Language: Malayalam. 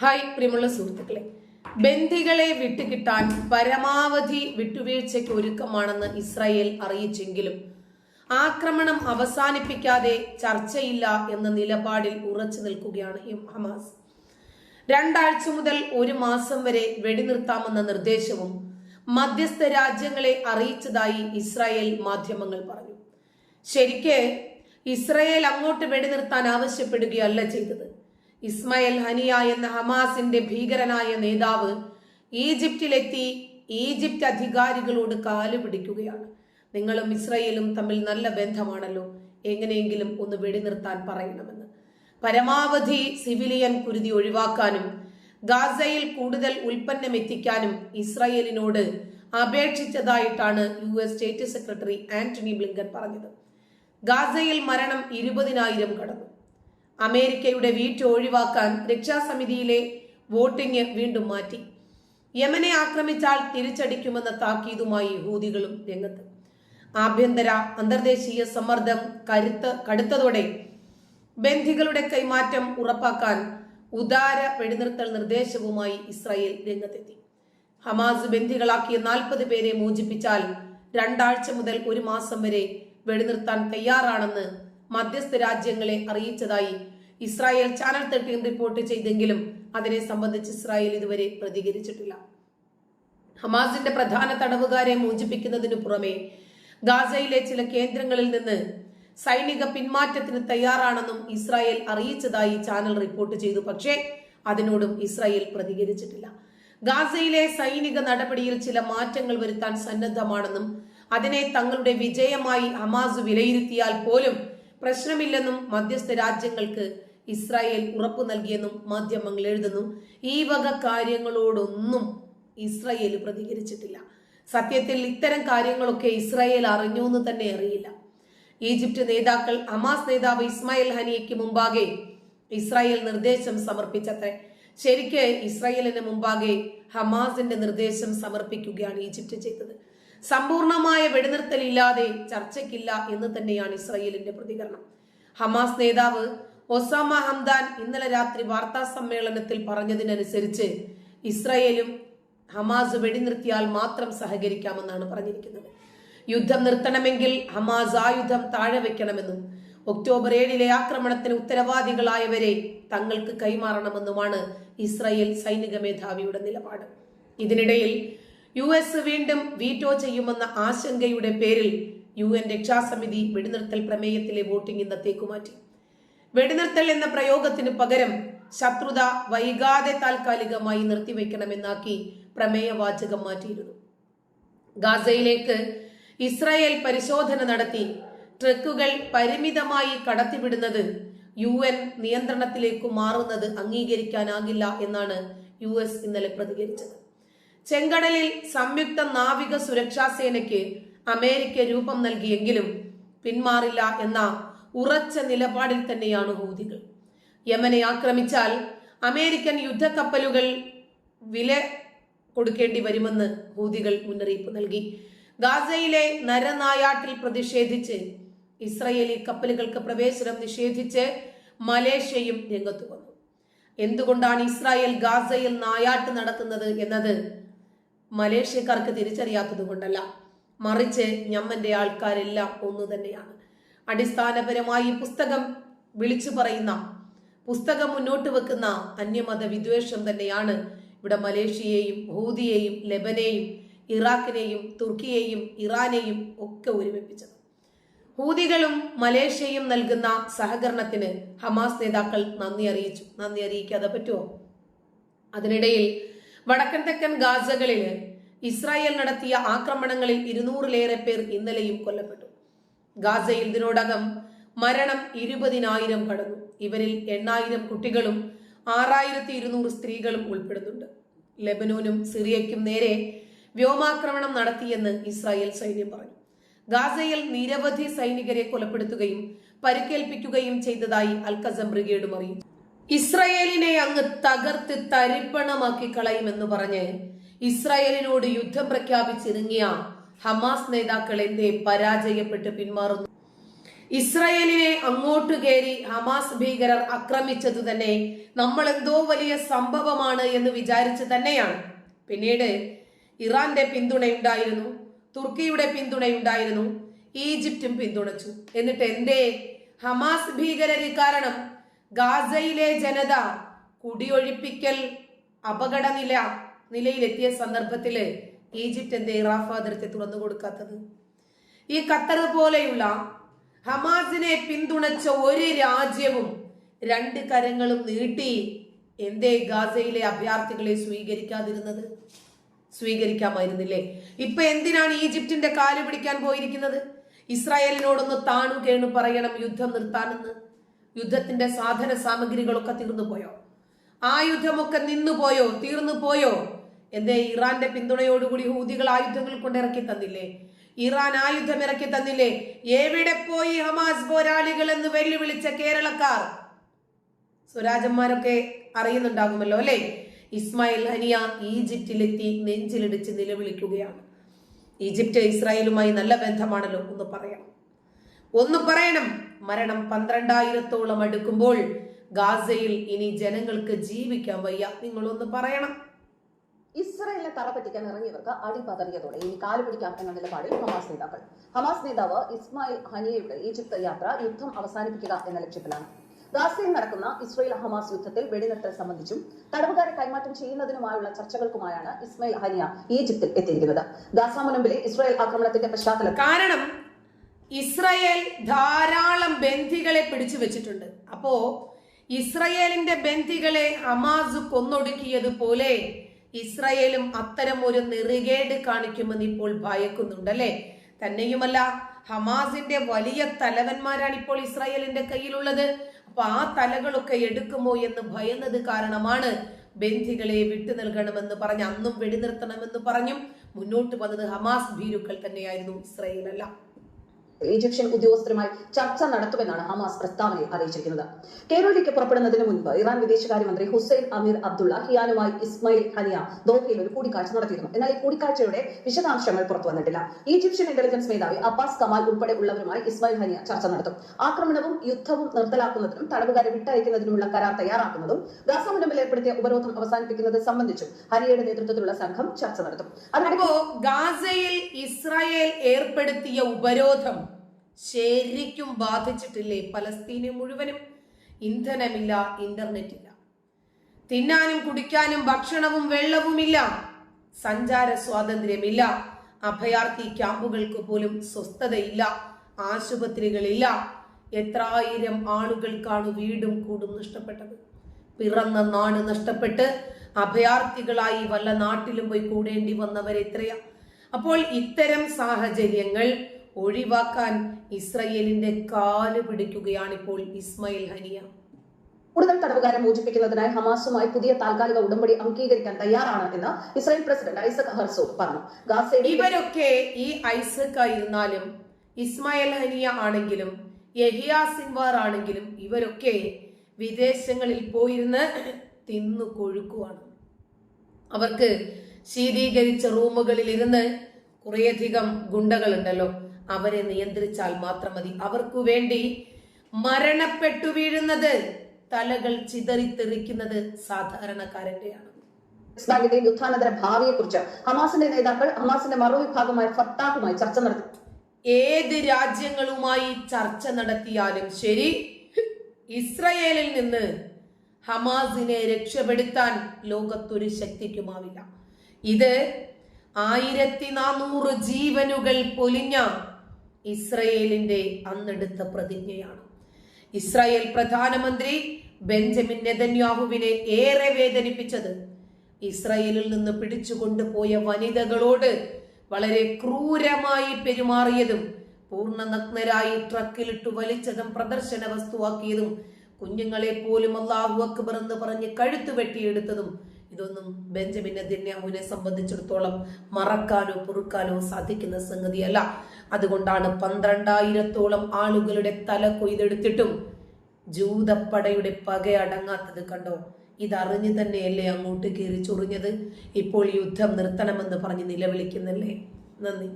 ഹായ് പ്രിയമുള്ള സുഹൃത്തുക്കളെ. ബന്ദികളെ വിട്ടുകിട്ടാൻ പരമാവധി വിട്ടുവീഴ്ചയ്ക്ക് ഒരുക്കമാണെന്ന് ഇസ്രായേൽ അറിയിച്ചെങ്കിലും ആക്രമണം അവസാനിപ്പിക്കാതെ ചർച്ചയില്ല എന്ന നിലപാടിൽ ഉറച്ചു നിൽക്കുകയാണ് ഹമാസ്. രണ്ടാഴ്ച മുതൽ ഒരു മാസം വരെ വെടിനിർത്താമെന്ന നിർദ്ദേശവും മധ്യസ്ഥ രാജ്യങ്ങളെ അറിയിച്ചതായി ഇസ്രായേൽ മാധ്യമങ്ങൾ പറഞ്ഞു. ശരിക്ക് ഇസ്രായേൽ അങ്ങോട്ട് വെടിനിർത്താൻ ആവശ്യപ്പെടുകയല്ല ചെയ്തത്. ഇസ്മായിൽ ഹനിയ എന്ന ഹമാസിന്റെ ഭീകരനായ നേതാവ് ഈജിപ്തിലെത്തി ഈജിപ്ത് അധികാരികളോട് കാൽ പിടിക്കുകയാണ്. നിങ്ങളും ഇസ്രയേലും തമ്മിൽ നല്ല ബന്ധമാണല്ലോ. എങ്ങനെയെങ്കിലും ഒന്ന് വെടിനിർത്താൻ പറയണമെന്ന്. പരമാവധി സിവിലിയൻ കുരുതി ഒഴിവാക്കാനും ഗാസയിൽ കൂടുതൽ ഉൽപ്പന്നം എത്തിക്കാനും ഇസ്രയേലിനോട് അപേക്ഷിച്ചതായിട്ടാണ് U S state secretary Antony Blinken പറഞ്ഞത്. ഗാസയിൽ മരണം ഇരുപതിനായിരം കടന്നു. അമേരിക്കയുടെ വീറ്റ് ഒഴിവാക്കാൻ രക്ഷാസമിതിയിലെ വോട്ടിംഗ് വീണ്ടും മാറ്റി. യമനെ ആക്രമിച്ചാൽ തിരിച്ചടിക്കുമെന്ന താക്കീതുമായി ഹൂതികളും രംഗത്ത്. ആഭ്യന്തര അന്തർദേശീയ സമ്മർദ്ദം കരുത്ത് കടുത്തതോടെ ബന്ധികളുടെ കൈമാറ്റം ഉറപ്പാക്കാൻ ഉദാര വെടിനിർത്തൽ നിർദ്ദേശവുമായി ഇസ്രായേൽ രംഗത്തെത്തി. ഹമാസ് ബന്ധികളാക്കിയ നാൽപ്പത് പേരെ മോചിപ്പിച്ചാൽ രണ്ടാഴ്ച മുതൽ ഒരു മാസം വരെ വെടിനിർത്താൻ തയ്യാറാണെന്ന് മധ്യസ്ഥ രാജ്യങ്ങളെ അറിയിച്ചതായി. ഇസ്രായേൽ ചാനൽ തേർട്ടീൻ റിപ്പോർട്ട് ചെയ്തെങ്കിലും അതിനെ സംബന്ധിച്ച് ഇസ്രായേൽ ഇതുവരെ പ്രതികരിച്ചിട്ടില്ല. ഹമാസിന്റെ പ്രധാന തടവുകാരെ മോചിപ്പിക്കുന്നതിനു പുറമെ ഗാസയിലെ ചില കേന്ദ്രങ്ങളിൽ നിന്ന് സൈനിക പിന്മാറ്റത്തിന് തയ്യാറാണെന്നും ഇസ്രായേൽ അറിയിച്ചതായി ചാനൽ റിപ്പോർട്ട് ചെയ്തു. പക്ഷേ അതിനോടും ഇസ്രായേൽ പ്രതികരിച്ചിട്ടില്ല. ഗാസയിലെ സൈനിക നടപടിയിൽ ചില മാറ്റങ്ങൾ വരുത്താൻ സന്നദ്ധമാണെന്നും അതിനെ തങ്ങളുടെ വിജയമായി ഹമാസ് വിലയിരുത്തിയാൽ പോലും പ്രശ്നമില്ലെന്നും മധ്യസ്ഥ രാജ്യങ്ങൾക്ക് ഇസ്രായേൽ ഉറപ്പു നൽകിയെന്നും മാധ്യമങ്ങൾ എഴുതുന്നു. ഈ വക കാര്യങ്ങളോടൊന്നും ഇസ്രായേൽ പ്രതികരിച്ചിട്ടില്ല. സത്യത്തിൽ ഇത്തരം കാര്യങ്ങളൊക്കെ ഇസ്രായേൽ അറിഞ്ഞു എന്ന് തന്നെ അറിയില്ല. ഈജിപ്ത് നേതാക്കൾ ഹമാസ് നേതാവ് ഇസ്മായിൽ ഹനിയയ്ക്ക് മുമ്പാകെ ഇസ്രായേൽ നിർദ്ദേശം സമർപ്പിച്ചത്രേ. ശരിക്ക് ഇസ്രായേലിന് മുമ്പാകെ ഹമാസിന്റെ നിർദ്ദേശം സമർപ്പിക്കുകയാണ് ഈജിപ്ത് ചെയ്തത്. സമ്പൂർണമായ വെടിനിർത്തലില്ലാതെ ചർച്ചയ്ക്കില്ല എന്ന് തന്നെയാണ് ഇസ്രായേലിന്റെ പ്രതികരണം. ഹമാസ് നേതാവ് ഒസാമ ഹംദാൻ ഇന്നലെ രാത്രി വാർത്താ സമ്മേളനത്തിൽ പറഞ്ഞതിനനുസരിച്ച് ഇസ്രായേലും ഹമാസ് വെടിനിർത്തിയാൽ മാത്രം സഹകരിക്കാമെന്നാണ് പറഞ്ഞിരിക്കുന്നത്. യുദ്ധം നിർത്തണമെങ്കിൽ ഹമാസ് ആയുധം താഴെ വെക്കണമെന്നും ഒക്ടോബർ ഏഴിലെ ആക്രമണത്തിന് ഉത്തരവാദികളായവരെ തങ്ങൾക്ക് കൈമാറണമെന്നുമാണ് ഇസ്രായേൽ സൈനിക മേധാവിയുടെ നിലപാട്. ഇതിനിടയിൽ യു എസ് വീണ്ടും വീറ്റോ ചെയ്യുമെന്ന ആശങ്കയുടെ പേരിൽ യു എൻ രക്ഷാസമിതി വെടിനിർത്തൽ പ്രമേയത്തിലെ വോട്ടിംഗ് ഇന്നത്തേക്ക് മാറ്റി. വെടിനിർത്തൽ എന്ന പ്രയോഗത്തിന് പകരം ശത്രുത വൈകാതെ താൽക്കാലികമായി നിർത്തിവെക്കണമെന്നാക്കി പ്രമേയവാചകം മാറ്റിയിരുന്നു. ഗാസയിലേക്ക് ഇസ്രായേൽ പരിശോധന നടത്തി ട്രക്കുകൾ പരിമിതമായി കടത്തിവിടുന്നത് യു എൻ നിയന്ത്രണത്തിലേക്ക് മാറുന്നത് അംഗീകരിക്കാനാകില്ല എന്നാണ് യു എസ് ഇന്നലെ പ്രതികരിച്ചത്. ചെങ്കടലിൽ സംയുക്ത നാവിക സുരക്ഷാ സേനയ്ക്ക് അമേരിക്ക രൂപം നൽകിയെങ്കിലും പിന്മാറില്ല എന്ന ഉറച്ച നിലപാടിൽ തന്നെയാണ് ഹൂതികൾ. യമനെ ആക്രമിച്ചാൽ അമേരിക്കൻ യുദ്ധക്കപ്പലുകൾ വില കൊടുക്കേണ്ടി വരുമെന്ന് ഹൂതികൾ മുന്നറിയിപ്പ് നൽകി. ഗാസയിലെ നരനായാട്ടിൽ പ്രതിഷേധിച്ച് ഇസ്രയേലി കപ്പലുകൾക്ക് പ്രവേശനം നിഷേധിച്ച് മലേഷ്യയും രംഗത്തു വന്നു. എന്തുകൊണ്ടാണ് ഇസ്രായേൽ ഗാസയിൽ നായാട്ട് നടത്തുന്നത് എന്നത് മലേഷ്യക്കാർക്ക് തിരിച്ചറിയാത്തത് കൊണ്ടല്ല. മറിച്ച് ഞമ്മന്റെ ആൾക്കാരെല്ലാം ഒന്നു തന്നെയാണ്. അടിസ്ഥാനപരമായി പുസ്തകം വിളിച്ചു പറയുന്ന പുസ്തകം മുന്നോട്ട് വെക്കുന്ന അന്യമത വിദ്വേഷം തന്നെയാണ് ഇവിടെ മലേഷ്യയെയും ഹൂതിയെയും ലെബനെയും ഇറാഖിനെയും തുർക്കിയെയും ഇറാനെയും ഒക്കെ ഒരുമിപ്പിച്ചത്. ഹൂതികളും മലേഷ്യയും നൽകുന്ന സഹകരണത്തിന് ഹമാസ് നേതാക്കൾ നന്ദി അറിയിച്ചു. നന്ദി അറിയിക്കാതെ പറ്റുമോ അതിനിടയിൽ വടക്കൻ തെക്കൻ ഗാസകളിൽ ഇസ്രായേൽ നടത്തിയ ആക്രമണങ്ങളിൽ ഇരുന്നൂറിലേറെ പേർ ഇന്നലെയും കൊല്ലപ്പെട്ടു. ഗാസയിൽ ഇതിനോടകം മരണം ഇരുപതിനായിരം കടന്നു. ഇവരിൽ എണ്ണായിരം കുട്ടികളും ആറായിരത്തി ഇരുന്നൂറ് സ്ത്രീകളും ഉൾപ്പെടുന്നുണ്ട്. ലെബനോനും സിറിയയ്ക്കും നേരെ വ്യോമാക്രമണം നടത്തിയെന്ന് ഇസ്രായേൽ സൈന്യം പറഞ്ഞു. ഗാസയിൽ നിരവധി സൈനികരെ കൊലപ്പെടുത്തുകയും പരിക്കേൽപ്പിക്കുകയും ചെയ്തതായി അൽക്കസം ബ്രിഗേഡും അറിയിച്ചു ഇസ്രായേലിനെ അങ്ങ് തകർത്ത് തരിപ്പണമാക്കി കളയുമെന്ന് പറഞ്ഞ് ഇസ്രായേലിനോട് യുദ്ധം പ്രഖ്യാപിച്ചിറങ്ങിയ ഹമാസ് നേതാക്കൾ എന്തേ പരാജയപ്പെട്ട് പിന്മാറുന്നു. ഇസ്രയേലിനെ അങ്ങോട്ട് കയറി ഹമാസ് ഭീകരർ ആക്രമിച്ചത് തന്നെ നമ്മൾ എന്തോ വലിയ സംഭവമാണ് എന്ന് വിചാരിച്ച് തന്നെയാണ്. പിന്നീട് ഇറാന്റെ പിന്തുണയുണ്ടായിരുന്നു തുർക്കിയുടെ പിന്തുണയുണ്ടായിരുന്നു ഈജിപ്തും പിന്തുണച്ചു. എന്നിട്ട് എന്തേ? ഹമാസ് ഭീകരര് കാരണം ഗാസയിലെ ജനത കുടിയൊഴിപ്പിക്കൽ അപകടനില നിലയിലെത്തിയ സന്ദർഭത്തിൽ ഈജിപ്റ്റ് എന്തേ റാഫ അതിർത്തി തുറന്നു കൊടുക്കാത്തത്. ഈ ഖത്തർ പോലെയുള്ള ഹമാസിനെ പിന്തുണച്ച ഒരു രാജ്യവും രണ്ട് കരങ്ങളും നീട്ടി എന്തേ ഗാസയിലെ അഭയാർത്ഥികളെ സ്വീകരിക്കാതിരുന്നത്? സ്വീകരിക്കാമായിരുന്നില്ലേ? ഇപ്പൊ എന്തിനാണ് ഈജിപ്റ്റിന്റെ കാൽ പിടിക്കാൻ പോയിരിക്കുന്നത്? ഇസ്രായേലിനോടൊന്ന് താണു കേണു പറയണം യുദ്ധം നിർത്താനെന്ന്. യുദ്ധത്തിന്റെ സാധന സാമഗ്രികളൊക്കെ തീർന്നു പോയോ? ആ യുദ്ധമൊക്കെ നിന്നു പോയോ? തീർന്നു പോയോ? എന്തേ ഇറാന്റെ പിന്തുണയോടുകൂടി ഹൂതികൾ ആയുധങ്ങൾ കൊണ്ട് ഇറക്കി തന്നില്ലേ? ഇറാൻ ആയുധം ഇറക്കി തന്നില്ലേ? എവിടെ പോയി ഹമാസ് പോരാളികൾ എന്ന് വെല്ലുവിളിച്ച കേരളക്കാർ? സ്വരാജന്മാരൊക്കെ അറിയുന്നുണ്ടാകുമല്ലോ അല്ലെ? ഇസ്മായിൽ ഹനിയ ഈജിപ്തിലെത്തി നെഞ്ചിലിടിച്ച് നിലവിളിക്കുകയാണ്. ഈജിപ്റ്റ് ഇസ്രായേലുമായി നല്ല ബന്ധമാണല്ലോ എന്ന് പറയണം ഒന്ന് പറയണം. മരണം പന്ത്രണ്ടായിരത്തോളം അടുക്കുമ്പോൾ ഗാസയിൽ ഇനി ജനങ്ങൾക്ക് ജീവിക്കാൻ വയ്യ. നിങ്ങളൊന്ന് പറയണം. ഇസ്രയേലിനെ തറപ്പറ്റിക്കാൻ ഇറങ്ങിയവർക്ക് അടിപതറിയതോടെ ഇനി കാലുപിടിക്കാം എന്ന നിലപാടിൽ ഹമാസ് നേതാക്കൾ. ഹമാസ് നേതാവ് ഇസ്മായിൽ ഹനിയയുടെ ഈജിപ്ത് യാത്ര യുദ്ധം അവസാനിപ്പിക്കുക എന്ന ലക്ഷ്യത്തിലാണ്. ഗാസയിൽ നടക്കുന്ന ഇസ്രയേൽ ഹമാസ് യുദ്ധത്തിൽ വെടിനിർത്തൽ സംബന്ധിച്ചും തടവുകാരെ കൈമാറ്റം ചെയ്യുന്നതിനുമായുള്ള ചർച്ചകൾക്കുമായാണ് ഇസ്മായിൽ ഹനിയ ഈജിപ്തിൽ എത്തിയിരിക്കുന്നത്. ഗാസ മുനമ്പിലെ ഇസ്രയേൽ ആക്രമണത്തിന്റെ പശ്ചാത്തലം കാരണം ഇസ്രയേൽ ധാരാളം ബന്ധികളെ പിടിച്ചു വെച്ചിട്ടുണ്ട്. അപ്പോ ഇസ്രയേലിന്റെ ബന്ധികളെ ഹമാസ് കൊന്നൊടുക്കിയതുപോലെ ഇസ്രയേലും അത്തരം ഒരു നെറുകേട് കാണിക്കുമെന്ന് ഇപ്പോൾ ഭയക്കുന്നുണ്ട് അല്ലെ? തന്നെയുമല്ല ഹമാസിന്റെ വലിയ തലവന്മാരാണ് ഇപ്പോൾ ഇസ്രായേലിന്റെ കയ്യിലുള്ളത്. അപ്പൊ ആ തലകളൊക്കെ എടുക്കുമോ എന്ന് ഭയന്നത് കാരണമാണ് ബന്ധികളെ വിട്ടു നൽകണമെന്ന് പറഞ്ഞ് അന്നും വെടിനിർത്തണമെന്ന് പറഞ്ഞും മുന്നോട്ട് വന്നത് ഹമാസ് ഭീരുക്കൾ തന്നെയായിരുന്നു ഇസ്രായേൽ ഈജിപ്ഷ്യൻ ഉദ്യോഗസ്ഥരുമായി ചർച്ച നടത്തുമെന്നാണ് ഹമാസ് പ്രസ്താവനയിൽ അറിയിച്ചിരിക്കുന്നത്. കേരളയിലേക്ക് പുറപ്പെടുന്നതിന് മുൻപ് ഇറാൻ വിദേശകാര്യമന്ത്രി ഹുസൈൻ അമീർ അബ്ദുള്ള ഹിയാനുമായി ഇസ്മയിൽ ഹനിയ ദോഹയിൽ ഒരു കൂടിക്കാഴ്ച നടത്തിയിരുന്നു. എന്നാൽ ഈ കൂടിക്കാഴ്ചയുടെ വിശദാംശങ്ങൾ പുറത്തു വന്നിട്ടില്ല. ഈജിപ്ഷ്യൻ ഇന്റലിജൻസ് മേധാവി അബ്ബാസ് കമാൽ ഉൾപ്പെടെ ഉള്ളവരുമായി ഇസ്മയിൽ ഹനിയ ചർച്ച നടത്തും. ആക്രമണവും യുദ്ധവും നിർത്തലാക്കുന്നതിനും തടവുകാരെ വിട്ടയക്കുന്നതിനുമുള്ള കരാർ തയ്യാറാക്കുന്നതും ഗാസ ഏർപ്പെടുത്തിയ ഉപരോധം അവസാനിപ്പിക്കുന്നത് സംബന്ധിച്ചും ഹനിയയുടെ നേതൃത്വത്തിലുള്ള സംഘം ചർച്ച നടത്തും. ഗാസയിൽ ഇസ്രായേൽ ഏർപ്പെടുത്തിയ ഉപരോധം ശരിക്കും ബാധിച്ചിട്ടില്ലേ പലസ്തീനെ മുഴുവനും? ഇന്ധനമില്ല ഇന്റർനെറ്റ് ഇല്ല. തിന്നാനും കുടിക്കാനും ഭക്ഷണവും വെള്ളവുമില്ല. സഞ്ചാര സ്വാതന്ത്ര്യമില്ല. അഭയാർത്ഥി ക്യാമ്പുകൾക്ക് പോലും സ്വസ്ഥതയില്ല. ആശുപത്രികളില്ല. എത്രായിരം ആളുകൾക്കാണ് വീടും കൂടും നഷ്ടപ്പെട്ടത്. പിറന്ന നാട് നഷ്ടപ്പെട്ട് അഭയാർത്ഥികളായി വല്ല നാട്ടിലും പോയി കൂടേണ്ടി വന്നവരെത്രയാ? അപ്പോൾ ഇത്തരം സാഹചര്യങ്ങൾ ഒഴിവാക്കാൻ ഇസ്രയേലിന്റെ കാൽ പിടിക്കുകയാണ് ഇപ്പോൾ ഇസ്മായിൽ ഹനിയ. കൂടുതൽ തടവുകാരെ മോചിപ്പിക്കുന്നതിനായി ഹമാസുമായി പുതിയ താൽക്കാലിക ഉടമ്പടി അംഗീകരിക്കാൻ തയ്യാറാണ് എന്ന് ഇസ്രായേൽ പ്രസിഡന്റ് ഐസക് ഹർസോ പറഞ്ഞു. ഇവരൊക്കെ ഈ ഐസക് ആയിരുന്നാലും ഇസ്മായിൽ ഹനിയ ആണെങ്കിലും യഹിയ സിൻവാർ ആണെങ്കിലും ഇവരൊക്കെ വിദേശങ്ങളിൽ പോയിരുന്ന് തിന്നു കൊഴുക്കുവാണ്. അവർക്ക് ശീതീകരിച്ച റൂമുകളിൽ ഇരുന്ന് കുറേയധികം ഗുണ്ടകളുണ്ടല്ലോ. അവരെ നിയന്ത്രിച്ചാൽ മാത്രം മതി. അവർക്കു വേണ്ടി മരണപ്പെട്ടു വീഴുന്നത് തലകൾ ചിതറിത്തെറിക്കുന്നത് സാധാരണക്കാരന്റെയാണ്. ബാങ്കിന്റെ യുദ്ധാനന്തര ഭാവിയെക്കുറിച്ച് ഹമാസിന്റെ നേതാക്കൾ ഹമാസിന്റെ മറുവിഭാഗമായ ഫത്താഹുമായി ചർച്ച നടത്തി. ഏത് രാജ്യങ്ങളുമായി ചർച്ച നടത്തിയാലും ശരി ഇസ്രയേലിൽ നിന്ന് ഹമാസിനെ രക്ഷപ്പെടുത്താൻ ലോകത്തൊരു ശക്തിക്കുമാവില്ല. ഇത് ആയിരത്തി നാനൂറ് ജീവനുകൾ പൊലിഞ്ഞ ഇസ്രയേലിന്റെ അന്നെടുത്ത പ്രതിജ്ഞയാണ്. ഇസ്രായേൽ പ്രധാനമന്ത്രി ബെഞ്ചമിൻ നെതന്യാഹുവിനെ ഏറെ വേദനിപ്പിച്ചത് ഇസ്രായേലിൽ നിന്ന് പിടിച്ചുകൊണ്ടുപോയ വനിതകളോട് വളരെ ക്രൂരമായി പെരുമാറിയതും പൂർണ നഗ്നരായി ട്രക്കിലിട്ടു വലിച്ചതും പ്രദർശന വസ്തുവാക്കിയതും കുഞ്ഞുങ്ങളെ പോലും അള്ളാഹു അക്ബർ എന്ന് പറഞ്ഞ് കഴുത്ത് വെട്ടിയെടുത്തതും ഇതൊന്നും ബെഞ്ചമിൻ നെതന്യാഹുവിനെ സംബന്ധിച്ചിടത്തോളം മറക്കാനോ പൊറുക്കാനോ സാധിക്കുന്ന സംഗതിയല്ല. അതുകൊണ്ടാണ് പന്ത്രണ്ടായിരത്തോളം ആളുകളുടെ തല കൊയ്തെടുത്തിട്ടും ജൂതപ്പടയുടെ പക അടങ്ങാത്തത് കണ്ടോ? ഇതറിഞ്ഞു തന്നെയല്ലേ അങ്ങോട്ട് കയറി ചൊറിഞ്ഞത്? ഇപ്പോൾ യുദ്ധം നിർത്തണമെന്ന് പറഞ്ഞ് നിലവിളിക്കുന്നല്ലേ? നന്ദി.